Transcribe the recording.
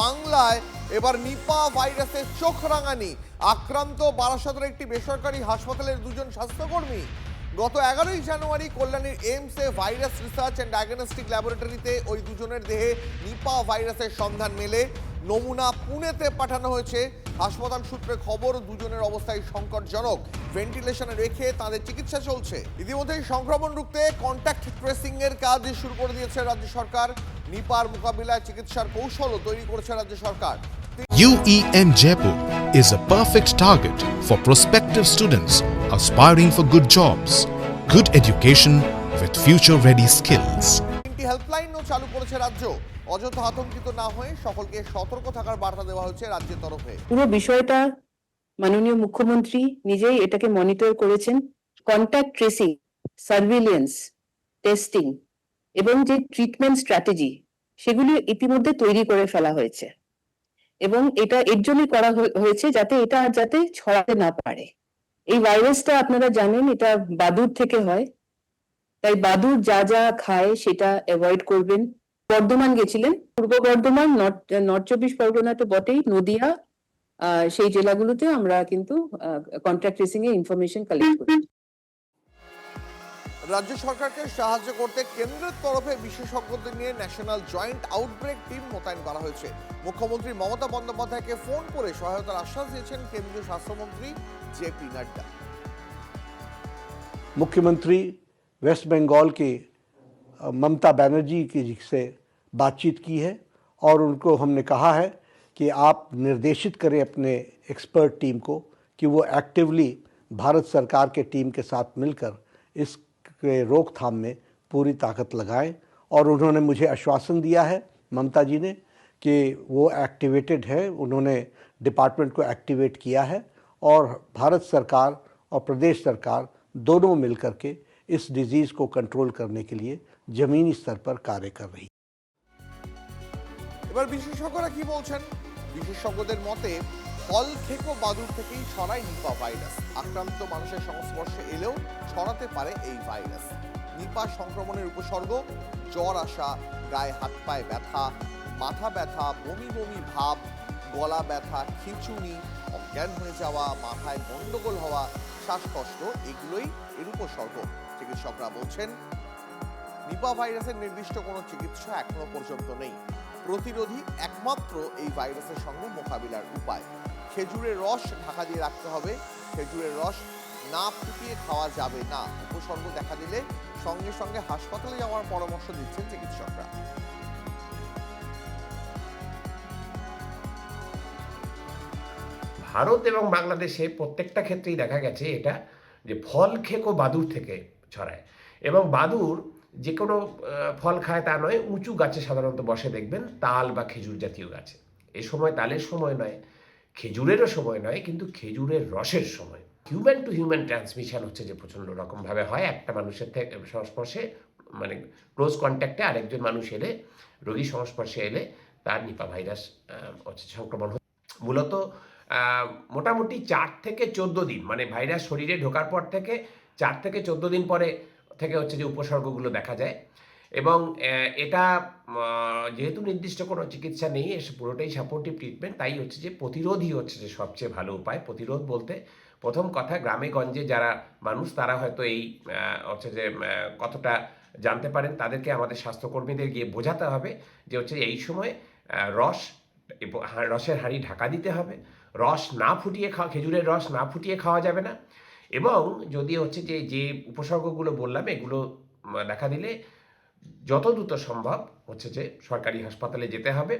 বাংলায় এবার নিপা ভাইরাসের চোখ রাঙানি। আক্রান্ত বারাসতের একটি বেসরকারি হাসপাতালের দুজন স্বাস্থ্যকর্মী। গত এগারোই জানুয়ারি কল্যাণীর এইমসে ভাইরাস রিসার্চ অ্যান্ড ডায়াগনস্টিক ল্যাবরেটরিতে ওই দুজনের দেহে নিপা ভাইরাসের সন্ধান মেলে। নমুনা পুনেতে পাঠানো হয়েছে। হাসপাতাল সূত্রে খবর দুজনের অবস্থায় সংকটজনক। ভেন্টিলেশনে রেখে তাদের চিকিৎসা চলছে। ইতিমধ্যেই সংক্রমণ রুখতে কন্ট্যাক্ট ট্রেসিং এর কাজ শুরু করে দিয়েছে রাজ্য সরকার। নিপার মোকাবিলায় চিকিৎসার কৌশলও তৈরি করেছে রাজ্য সরকার। UEM Jaipur is a perfect target for prospective students aspiring for good jobs, good education with future ready skills. হেল্পলাইনও চালু করেছে রাজ্য। অযথা আতঙ্কিত না হয়ে সকলকে সতর্ক থাকার বার্তা দেওয়া হয়েছে রাজ্যের তরফে। পুরো বিষয়টা মাননীয় মুখ্যমন্ত্রী নিজেই এটাকে মনিটর করেছেন। কন্ট্যাক্ট ট্রেসিং সার্ভিলিয়েন্স টেস্টিং এবং যে ট্রিটমেন্ট স্ট্র্যাটেজি সেগুলি ইতিমধ্যে তৈরি করে ফেলা হয়েছে। এবং এটা এর জন্যই করা হয়েছে যাতে এটা আর যাতে ছড়াতে না পারে। এই ভাইরাসটা আপনারা জানেন, এটা বাদুর থেকে হয়। তাই বাদুর যা যা খায় সেটা অ্যাভয়েড করবেন। বর্ধমান গেছিলেন? পূর্ব বর্ধমান নর্থ চব্বিশ পরগনা তো বটেই নদিয়া সেই জেলাগুলোতে আমরা কিন্তু কন্ট্রাক্ট ট্রেসিং এ ইনফরমেশন কালেক্ট করি। রাজ্য সরকারকে সাহায্য করতে কেন্দ্রের তরফে বিশেষজ্ঞদের নিয়ে ন্যাশনাল জয়েন্ট আউটব্রেক টিম মোতায়েন করা হয়েছে। মুখ্যমন্ত্রী মমতা বন্দ্যোপাধ্যায়কে ফোন করে সহায়তার আশ্বাস দিয়েছেন কেন্দ্রীয় স্বাস্থ্যমন্ত্রী জে পি নাড্ডা। মুখ্যমন্ত্রী वेस्ट बंगाल के ममता बनर्जी की से बातचीत की है और उनको हमने कहा है कि आप निर्देशित करें अपने एक्सपर्ट टीम को कि वो एक्टिवली भारत सरकार के टीम के साथ मिलकर इसके रोकथाम में पूरी ताकत लगाएँ। और उन्होंने मुझे आश्वासन दिया है, ममता जी ने, कि वो एक्टिवेटेड है, उन्होंने डिपार्टमेंट को एक्टिवेट किया है और भारत सरकार और प्रदेश सरकार दोनों मिलकर के इस डिजीज़ को कंट्रोल करने के लिए ज़मीनी स्तर पर कार्य कर रही है এবার বিশেষজ্ঞরা কি বলছেন বিশেষজ্ঞদের মতে ফল খেকো বাদুর থেকেই ছড়ায় নিপা ভাইরাস আক্রান্ত মানুষের সংস্পর্শে এলেও ছড়াতে পারে এই ভাইরাস নিপা সংক্রমণের উপসর্গ জ্বর আসা গায়ে হাত পায়ে ব্যথা মাথা ব্যথা বমি বমি ভাব গলা ব্যথা খিঁচুনি অজ্ঞান হয়ে যাওয়া মাথায় গন্ডগোল হওয়া শ্বাসকষ্ট এগুলোই এর উপসর্গ চিকিৎসকরা বলছেন, নিপা ভাইরাসের নির্দিষ্ট কোনো চিকিৎসা এখনও পর্যন্ত নেই। প্রতিরোধী একমাত্র এই ভাইরাসের সঙ্গে মোকাবিলার উপায়। খেজুরের রস ঢাকা দিয়ে রাখতে হবে। খেজুরের রস না ফুটিয়ে খাওয়া যাবে না। উপসর্গ দেখা দিলে সঙ্গে সঙ্গে হাসপাতালে যাওয়ার পরামর্শ দিচ্ছেন চিকিৎসকরা। ভারত এবং বাংলাদেশে প্রত্যেকটা ক্ষেত্রেই দেখা গেছে এটা যে ফল খেকো বাদুর থেকে। ছড়ায়। এবং বাদুর যে কোনো ফল খায় তা নয়, উঁচু গাছে সাধারণত বসে দেখবেন তাল বা খেজুর জাতীয় গাছে। এ সময় তালের সময় নয়, খেজুরেরও সময় নয়, কিন্তু খেজুরের রসের সময়। হিউম্যান টু হিউম্যান ট্রান্সমিশন হচ্ছে যে প্রচণ্ড রকমভাবে হয়। একটা মানুষের থেকে সংস্পর্শে মানে ক্লোজ কন্ট্যাক্টে আরেকজন মানুষ এলে, রোগী সংস্পর্শে এলে তার নিপা ভাইরাস হচ্ছে সংক্রমণ হয়। মূলত মোটামুটি চার থেকে চোদ্দ দিন। মানে ভাইরাস শরীরে ঢোকার পর থেকে চার থেকে চোদ্দ দিন পরে থেকে হচ্ছে যে উপসর্গগুলো দেখা যায়। এবং এটা যেহেতু নির্দিষ্ট কোনো চিকিৎসা নেই, এসে, পুরোটাই সাপোর্টিভ ট্রিটমেন্ট তাই হচ্ছে যে প্রতিরোধই হচ্ছে যে সবচেয়ে ভালো উপায়। প্রতিরোধ বলতে প্রথম কথা, গ্রামে গঞ্জে যারা মানুষ, তারা হয়তো এই হচ্ছে যে কতটা জানতে পারেন, তাদেরকে আমাদের স্বাস্থ্যকর্মীদের গিয়ে বোঝাতে হবে যে হচ্ছে এই সময় রস রসের হাঁড়ি ঢাকা দিতে হবে। রস না ফুটিয়ে খাওয়া, খেজুরের রস না ফুটিয়ে খাওয়া যাবে না। এবং যদি হচ্ছে যে যে উপসর্গগুলো বললাম, এগুলো দেখা দিলে যত দ্রুত সম্ভব হচ্ছে যে সরকারি হাসপাতালে যেতে হবে।